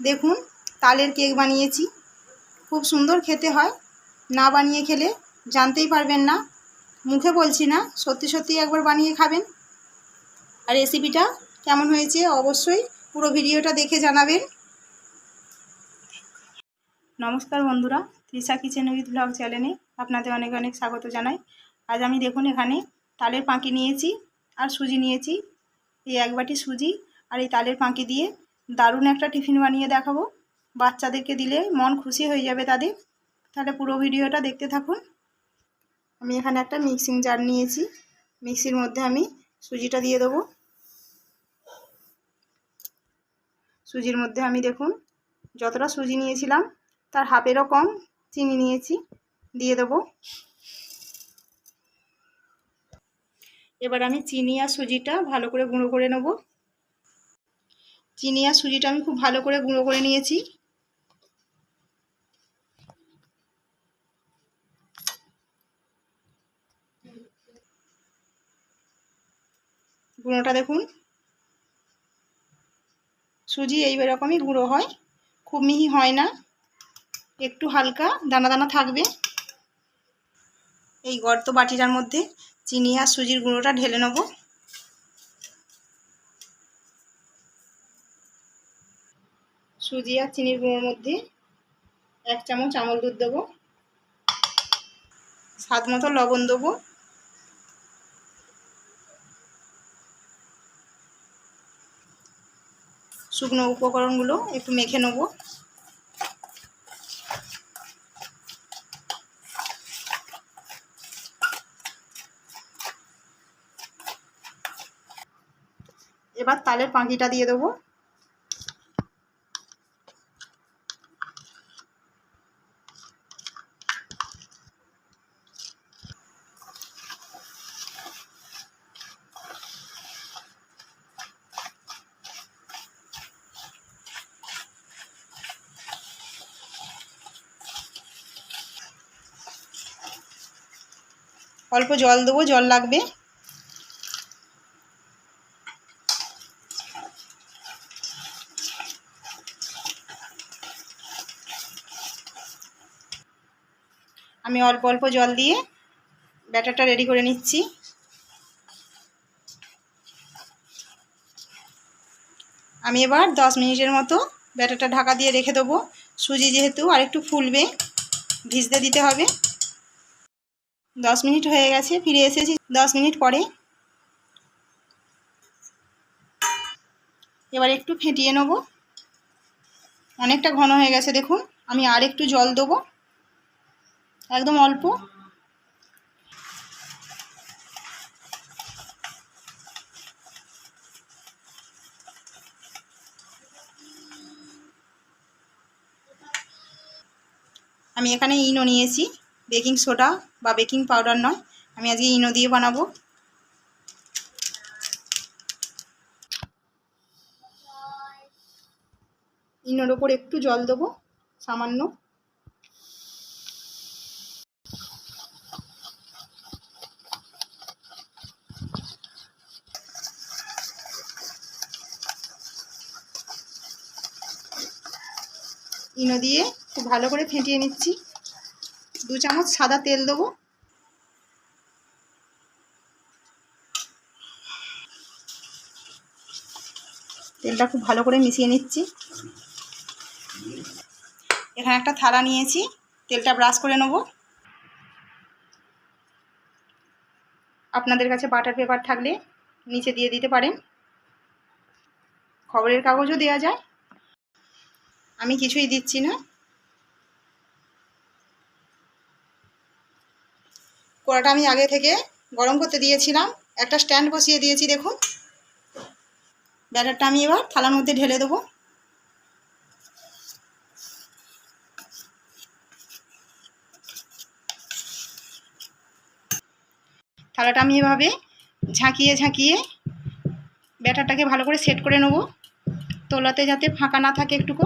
দেখুন, তালের কেক বানিয়েছি। খুব সুন্দর খেতে হয়। না বানিয়ে খেলে জানতেই পারবেন না। মুখে বলছি না, সত্যি সত্যি একবার বানিয়ে খাবেন। আর রেসিপিটা কেমন হয়েছে অবশ্যই পুরো ভিডিওটা দেখে জানাবেন। নমস্কার বন্ধুরা, তৃষা কিচেন উইথ ব্লগ চ্যানেলে আপনাদের অনেক অনেক স্বাগত জানাই। আজ আমি দেখুন এখানে তালের পাঁকি নিয়েছি আর সুজি নিয়েছি। এই এক বাটি সুজি আর এই তালের পাঁকি দিয়ে দারুণ একটা টিফিন বানিয়ে দেখাবো। বাচ্চাদেরকে দিলে মন খুশি হয়ে যাবে তাদের। তাহলে পুরো ভিডিওটা দেখতে থাকুন। আমি এখানে একটা মিক্সিং জার নিয়েছি। মিক্সির মধ্যে আমি সুজিটা দিয়ে দেবো। সুজির মধ্যে আমি দেখুন, যতটা সুজি নিয়েছিলাম, তার হাফেরও কম চিনি নিয়েছি। দিয়ে দেবো। এবার আমি চিনি আর সুজিটা ভালো করে গুঁড়ো করে নেব। চিনি আর সুজিটা আমি খুব ভালো করে গুঁড়ো করে নিয়েছি। গুঁড়োটা দেখুন। সুজি এই রকমই গুঁড়ো হয়, খুব মিহি হয় না, একটু হালকা দানা দানা থাকবে। এই গর্ত বাটিটার মধ্যে চিনি আর সুজির গুঁড়োটা ঢেলে নেব। সুজি আর চিনির গুঁড়োর মধ্যে এক চামচ আমল দুধ দেবো। স্বাদ মতো লবণ দেবো। শুকনো উপকরণগুলো একটু মেখে নেব। এবার তালের পাখিটা দিয়ে দেবো। অল্প জল দেবো, জল লাগবে। আমি অল্প অল্প জল দিয়ে ব্যাটারটা রেডি করে নিচ্ছি। আমি এবার দশ মিনিটের মতো ব্যাটারটা ঢাকা দিয়ে রেখে দেবো। সুজি যেহেতু আর একটু ফুলবে, ভিজতে দিতে হবে। দশ মিনিট হয়ে গেছে, ফিরে এসেছি দশ মিনিট পরে। এবার একটু ফেটিয়ে নেব। অনেকটা ঘন হয়ে গেছে, দেখুন। আমি আর একটু জল দেবো। একদম অল্প। আমি এখানে ইনো নিয়েছি। বেকিং সোডা বা বেকিং পাউডার নয়। আমি আজকে ইনো দিয়ে বানাবো। ইনোর ওপর একটু জল দেবো, সামান্য। ইনো দিয়ে খুব ভালো করে ফেটিয়ে নিচ্ছি। দু চামচ সাদা তেল দেবো। তেলটা খুব ভালো করে মিশিয়ে নিচ্ছি। এখানে একটা থালা নিয়েছি, তেলটা ব্রাশ করে নেব। আপনাদের কাছে বাটার পেপার থাকলে নিচে দিয়ে দিতে পারেন। খবরের কাগজও দেওয়া যায়। আমি কিছুই দিচ্ছি না। কড়াটা আমি আগে থেকে গরম করতে দিয়েছিলাম। একটা স্ট্যান্ড বসিয়ে দিয়েছি, দেখুন। ব্যাটারটা আমি এবার থালার মধ্যে ঢেলে দেবো। থালাটা আমি এভাবে ঝাঁকিয়ে ঝাঁকিয়ে ব্যাটারটাকে ভালো করে সেট করে নেব। তোলাতে যাতে ফাঁকা না থাকে একটুকু।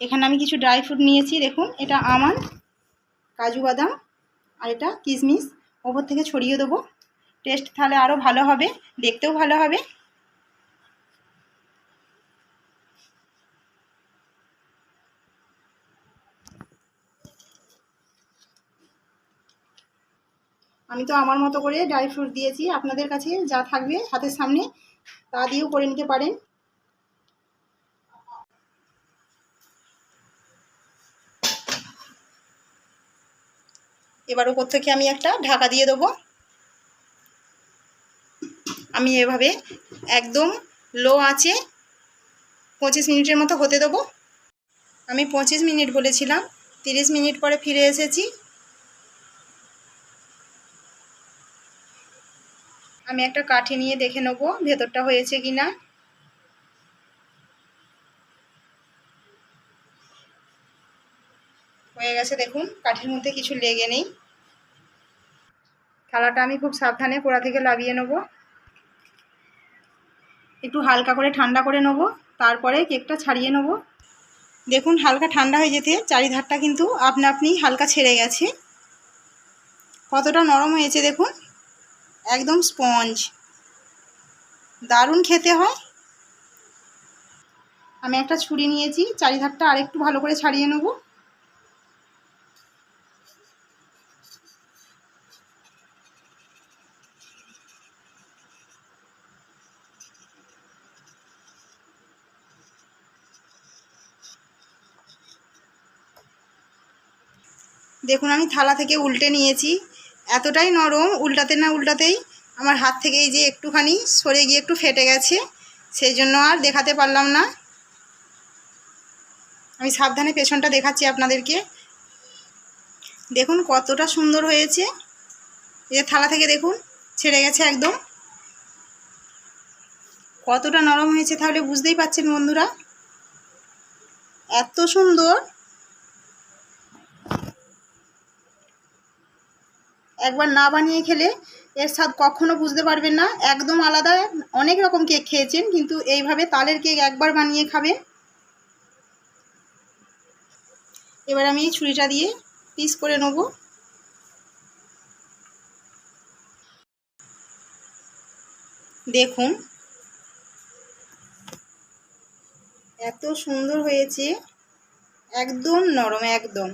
এখানে আমি কিছু ড্রাই ফ্রুট নিয়েছি, দেখুন, এটা আমার কাজু বাদাম আর এটা কিশমিশ। ওপর থেকে ছড়িয়ে দেবো। টেস্ট তাহলে আরও ভালো হবে, দেখতেও ভালো হবে। আমি তো আমার মতো করে ড্রাই ফ্রুট দিয়েছি। আপনাদের কাছে যা থাকবে হাতের সামনে, তা দিয়েও করে নিতে পারেন। এবার ওপর থেকে আমি একটা ঢাকা দিয়ে দেবো। আমি এভাবে একদম লো আঁচে পঁচিশ মিনিটের মতো হতে দেবো। আমি পঁচিশ মিনিট বলেছিলাম, তিরিশ মিনিট পরে ফিরে এসেছি। আমি একটা কাঠি নিয়ে দেখে নেব ভেতরটা হয়েছে কি না হয়ে গেছে, দেখুন, কাঠির মধ্যে কিছু লেগে নেই। থালাটা আমি খুব সাবধানে কোড়া থেকে লাভিয়ে নেব। একটু হালকা করে ঠান্ডা করে নেব, তারপরে কেকটা ছাড়িয়ে নেব। দেখুন, হালকা ঠান্ডা হয়ে যেতে, চারিধারটা কিন্তু আপনা আপনি হালকা ছেড়ে গেছে। কতটা নরম হয়েছে, দেখুন, একদম স্পঞ্জ। দারুণ খেতে হয়। আমি একটা ছুরি নিয়েছি, চারিধারটা আরেকটু ভালো করে ছাড়িয়ে নেব। দেখুন, আমি থালা থেকে উল্টে নিয়েছি। এতটাই নরম, উল্টাতে না উল্টাতেই আমার হাত থেকে এই যে একটুখানি সরে গিয়ে একটু ফেটে গেছে, সেই জন্য আর দেখাতে পারলাম না। আমি সাবধানে পেছনটা দেখাচ্ছি আপনাদেরকে। দেখুন, কতটা সুন্দর হয়েছে। এই যে থালা থেকে দেখুন, ছেড়ে গেছে একদম। কতটা নরম হয়েছে তাহলে বুঝতেই পাচ্ছেন বন্ধুরা। এত সুন্দর। একবার না বানিয়ে খেলে এর স্বাদ কখনো বুঝতে পারবেন না। একদম আলাদা, অনেক রকম কেক খেয়েছেন, কিন্তু এইভাবে তালের কেক একবার বানিয়ে খাবেন এবার আমি এই ছুরিটা দিয়ে পিস করে নেব। দেখুন, এত সুন্দর হয়েছে। একদম নরম, একদম।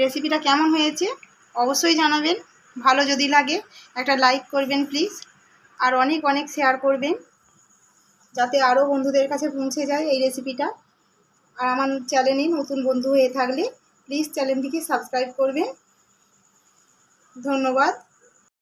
রেসিপিটা কেমন হয়েছে? অবশ্যই জানাবেন। ভালো যদি লাগে, একটা লাইক করবেন প্লিজ আর অনেক অনেক শেয়ার করবেন। যাতে আরও বন্ধুদের কাছে পৌঁছে যায় এই রেসিপিটা আর আমার চ্যানেলে নতুন বন্ধু হয়ে থাকলে প্লিজ চ্যানেলটিকে সাবস্ক্রাইব করবেন। ধন্যবাদ।